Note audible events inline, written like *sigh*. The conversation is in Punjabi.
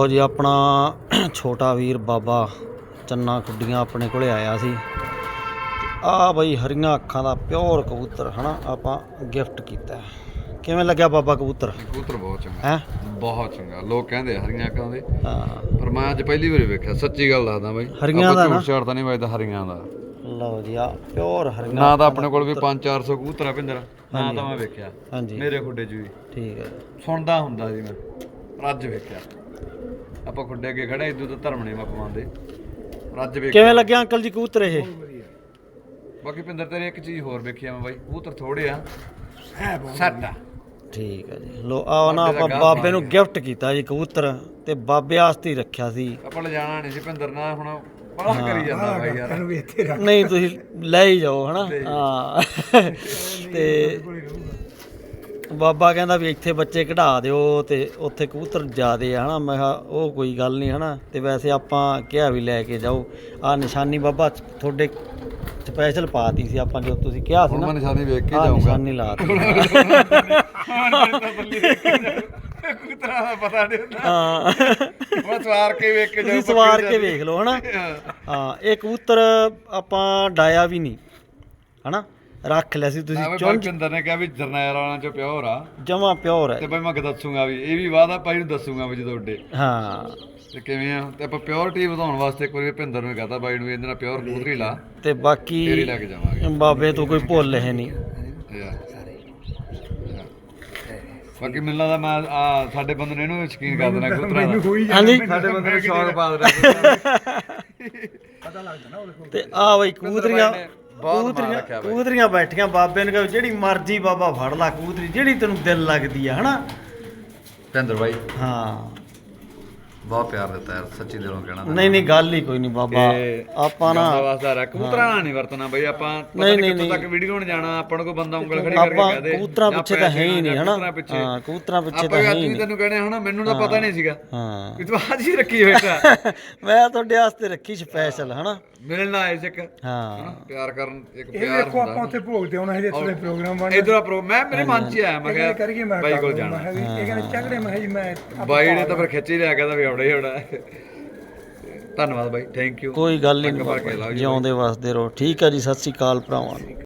ਉਹ ਜੀ ਆਪਣਾ ਛੋਟਾ ਵੀਰ ਬਾਬਾ ਚੰਨਾ ਖੁੱਡੀਆਂ ਆਪਣੇ ਕੋਲੇ ਆਇਆ ਸੀ। ਆ ਬਈ ਹਰੀਆਂ ਅੱਖਾਂ ਦਾ ਪਿਓਰ ਕਬੂਤਰ ਹਨਾ ਆਪਾਂ ਗਿਫਟ ਕੀਤਾ। ਕਿਵੇਂ ਲੱਗਿਆ ਬਾਬਾ ਕਬੂਤਰ? ਕਬੂਤਰ ਬਹੁਤ ਚੰਗਾ। ਹੈ? ਬਹੁਤ ਚੰਗਾ। ਲੋਕ ਕਹਿੰਦੇ ਆ ਹਰੀਆਂ ਅੱਖਾਂ ਦੇ। ਹਾਂ। ਪਰ ਮੈਂ ਅੱਜ ਪਹਿਲੀ ਵਾਰੀ ਵੇਖਿਆ ਸੱਚੀ ਗੱਲ ਦੱਸਦਾ ਬਾਈ। ਹਰੀਆਂ ਦਾ ਨਾ? ਝੂਠ ਤਾਂ ਨਹੀਂ ਵੱਜਦਾ ਹਰੀਆਂ ਦਾ। ਲਓ ਜੀ ਆ ਪਿਓਰ ਹਰੀਆਂ ਨਾ ਤਾਂ ਆਪਣੇ ਕੋਲ ਵੀ 5-400 ਕਬੂਤਰ ਆ ਪਿੰਦਰ। ਨਾ ਤਾਂ ਮੈਂ ਵੇਖਿਆ। ਹਾਂਜੀ। ਮੇਰੇ ਖੁੱਡੇ 'ਚ ਵੀ। ਠੀਕ ਹੈ। ਸੁਣਦਾ ਹੁੰਦਾ ਸੀ ਮੈਂ। ਅੱਜ ਵੇਖਿਆ। ਆਪਾਂ ਖੁੱਡੇ ਅੱਗੇ ਖੜੇ ਇਦੋਂ ਤਾਂ ਧਰਮ ਨਹੀਂ ਮੈਂ ਪਵਾਉਂਦੇ ਪਰ ਅੱਜ ਵੇਖਿਆ ਕਿਵੇਂ ਲੱਗਿਆ ਅੰਕਲ ਜੀ ਕਬੂਤਰ ਇਹ? ਬਾਕੀ ਪਿੰਦਰ ਤੇਰੇ ਇੱਕ ਚੀਜ਼ ਹੋਰ ਵੇਖਿਆ ਮੈਂ ਬਾਈ ਕਬੂਤਰ ਥੋੜੇ ਆ। ਸਾਡਾ ਠੀਕ ਹੈ ਜੀ। ਲੋ ਆ ਨਾ ਆਪਾਂ ਬਾਬੇ ਨੂੰ ਗਿਫਟ ਕੀਤਾ ਜੀ ਕਬੂਤਰ ਤੇ ਬਾਬੇ ਵਾਸਤੇ ਹੀ ਰੱਖਿਆ ਸੀ। ਆਪਾਂ ਲੈ ਜਾਣਾ ਨਹੀਂ ਸੀ ਪਿੰਦਰ ਨਾਲ ਹੁਣ ਬੜਾ ਕਰੀ ਜਾਂਦਾ ਬਾਈ ਯਾਰ। ਨਹੀਂ ਤੁਸੀਂ ਲੈ ਹੀ ਜਾਓ ਹਨਾ? ਹਾਂ। ਤੇ ਬਾਬਾ ਕਹਿੰਦਾ ਵੀ ਇੱਥੇ ਬੱਚੇ ਕਢਾ ਦਿਓ ਤੇ ਉੱਥੇ ਕਬੂਤਰ ਜ਼ਿਆਦੇ ਆ ਹਨਾ? ਮੈਂ ਕਿਹਾ ਉਹ ਕੋਈ ਗੱਲ ਨਹੀਂ ਹਨਾ? ਤੇ ਵੈਸੇ ਆਪਾਂ ਕਿਹਾ ਵੀ ਲੈ ਕੇ ਜਾਓ। ਆ ਨਿਸ਼ਾਨੀ ਬਾਬਾ ਤੁਹਾਡੇ ਸਪੈਸ਼ਲ ਪਾਤੀ ਸੀ ਆਪਾਂ ਜੋ ਤੁਸੀਂ ਕਿਹਾ ਸੀ ਹੁਣ ਨਾ। ਮੈਂ ਨਿਸ਼ਾਨੀ ਵੇਖ ਕੇ ਆ ਜਾਊਂਗਾ। ਨਿਸ਼ਾਨੀ ਲਾਤੀ ਕਬੂਤਰਾਂ ਦਾ ਪਤਾ ਨਹੀਂ ਹੁੰਦਾ ਹਾਂ। ਹੁਣ ਸਵਾਰ ਕੇ ਵੇਖ ਕੇ ਤੁਸੀਂ ਸਵਾਰ ਕੇ ਵੇਖ ਲਓ ਹਨਾ? ਹਾਂ ਇਹ ਕਬੂਤਰ ਆਪਾਂ ਡਾਇਆ ਵੀ ਨਹੀਂ ਹਨਾ? ਰੱਖ ਲਿਆ ਸੀ ਤੁਸੀਂ ਚੁਣ ਪਿੰਦਰ ਨੇ ਕਿਹਾ ਵੀ ਜਰਨੈਲ ਵਾਲਾਂ ਚੋਂ ਪਿਓਰ ਆ। ਜਮਾ ਪਿਓਰ ਤੇ ਹੈ ਬਈ ਮੈਂ ਦੱਸੂਗਾ ਵੀ ਇਹ ਵੀ ਵਾਦਾ ਭਾਈ ਨੂੰ ਦੱਸੂਗਾ ਵੀ ਜਦੋਂ ਉੱਡੇ। ਹਾਂ। ਤੇ ਕਿਵੇਂ ਆ? ਤੇ ਆਪਾਂ ਪਿਓਰਿਟੀ ਵਧਾਉਣ ਵਾਸਤੇ ਇੱਕ ਵਾਰੀ ਭਿੰਦਰ ਨੂੰ ਕਹਤਾ ਬਾਈ ਨੂੰ ਇਹਦੇ ਨਾਲ ਪਿਓਰ ਕਬੂਤਰੀ ਲਾ। ਤੇ ਬਾਕੀ ਫੇਰ ਹੀ ਲੈ ਕੇ ਜਾਵਾਂਗੇ। ਬਾਬੇ ਤੋਂ ਕੋਈ ਭੁੱਲ ਹੈ ਨਹੀਂ। ਬਾਕੀ ਮੈਨੂੰ ਲੱਗਦਾ ਮੈਂ ਆ ਸਾਡੇ ਬੰਦੇ ਨੇ ਇਹਨੂੰ ਯਕੀਨ ਕਰ ਦੇਣਾ ਕਬੂਤਰਾਂ ਦਾ। ਹਾਂਜੀ। ਸਾਡੇ ਬੰਦੇ ਨੂੰ ਸ਼ੌਕ ਪਾ ਦੇਣਾ। *laughs* ਤੇ ਆ ਬਈ ਕਬੂਤਰੀਆਂ। ਨੇ ਬਹੁਤ ਮਾਣ ਰੱਖਿਆ ਬਾਈ। ਕਬੂਤਰੀਆਂ ਬੈਠੀਆਂ ਬਾਬੇ ਨੇ ਕਿਹਾ ਜਿਹੜੀ ਮਰਜ਼ੀ ਬਾਬਾ ਫੜ ਲਾ ਕਬੂਤਰੀ ਜਿਹੜੀ ਤੈਨੂੰ ਦਿਲ ਲੱਗਦੀ ਆ ਹਨਾ? ਭਿੰਦਰ ਬਾਈ। ਹਾਂ। ਬਹੁਤ ਪਿਆਰ ਦਿੱਤਾ ਯਾਰ ਸੱਚੀ ਦਿਲੋਂ ਕਹਿਣਾ ਨਹੀਂ ਨਹੀਂ ਗੱਲ ਹੀ ਕੋਈ ਨਹੀਂ ਬਾਬਾ। ਆਪਾਂ ਨਾ ਬੰਦਾ ਵਾਸਤਾ ਰੱਖ ਕਬੂਤਰਾਂ ਨਾਲ ਨਹੀਂ ਵਰਤਣਾ ਬਈ ਆਪਾਂ ਪਤਾ ਨਹੀਂ, ਕਿੱਥੋਂ ਤੱਕ ਵੀਡੀਓ ਨੂੰ ਜਾਣਾ ਆਪਾਂ ਨੂੰ ਕੋਈ ਬੰਦਾ ਉਂਗਲ ਖੜੀ ਕਰਕੇ ਆਪਾਂ ਕਹਿ ਦੇ ਕਬੂਤਰਾਂ ਪਿੱਛੇ ਤਾਂ ਹੈ ਹੀ ਨਹੀਂ ਹਨਾ? ਹਾਂ ਕਬੂਤਰਾਂ ਪਿੱਛੇ ਆਪਾਂ ਤਾਂ ਹੈ ਹੀ ਨਹੀਂ। ਤੈਨੂੰ ਕਹਿਣੇ ਹਨਾ ਮੈਨੂੰ ਤਾਂ ਪਤਾ ਨਹੀਂ ਸੀਗਾ। ਹਾਂ। ਕਿ ਤੂੰ ਅੱਜ ਹੀ ਰੱਖੀ ਬੈਠਾ *laughs* ਮੈਂ ਤੁਹਾਡੇ ਵਾਸਤੇ ਰੱਖੀ ਸਪੈਸ਼ਲ ਹਨਾ? ਮਿਲਣ ਆਏ ਸੀ ਇੱਕ ਹਾਂ। ਪਿਆਰ ਕਰਨ ਇੱਕ ਇਹ ਪਿਆਰ ਦੇਖੋ ਆਪਾਂ ਉੱਥੇ ਭੋਗਦੇ ਹੋਣਾ ਇਹਦੇ ਥੋੜੇ ਪ੍ਰੋਗਰਾਮ ਬਣ ਇਧਰ ਆ ਪ੍ਰੋ ਮੈਂ ਮੇਰੇ ਮਨ 'ਚ ਆਇਆ ਮੈਂ ਇਹ ਕਰੀਏ ਕਿਹਾ ਮੈਂ ਬਾਈ ਕੋਲ ਜਾਣਾ। ਮੈਂ ਕਿਹਾ ਵੀ ਇਹ ਕਹਿੰਦੇ ਚੱਕੜੇ ਮੈਂ ਜੀ ਮੈਂ ਆਪਾਂ ਬਾਈ ਨੇ ਤਾਂ ਫਿਰ ਖਿੱਚ ਹੀ ਲਿਆ ਕਹਿੰਦਾ ਵੀ ਆਉਣਾ ਹੀ ਆਉਣਾ। ਧੰਨਵਾਦ ਬਾਈ ਥੈਂਕ ਯੂ ਕੋਈ ਗੱਲ ਪੱਗ ਭਰ ਕੇ ਲਾਓ ਨਹੀਂ ਜੀ ਜਿਉਂਦੇ ਵਸਦੇ ਰਹੋ। ਠੀਕ ਹੈ ਜੀ ਸਤਿ ਸ੍ਰੀ ਅਕਾਲ ਭਰਾਵਾਂ ਨੂੰ।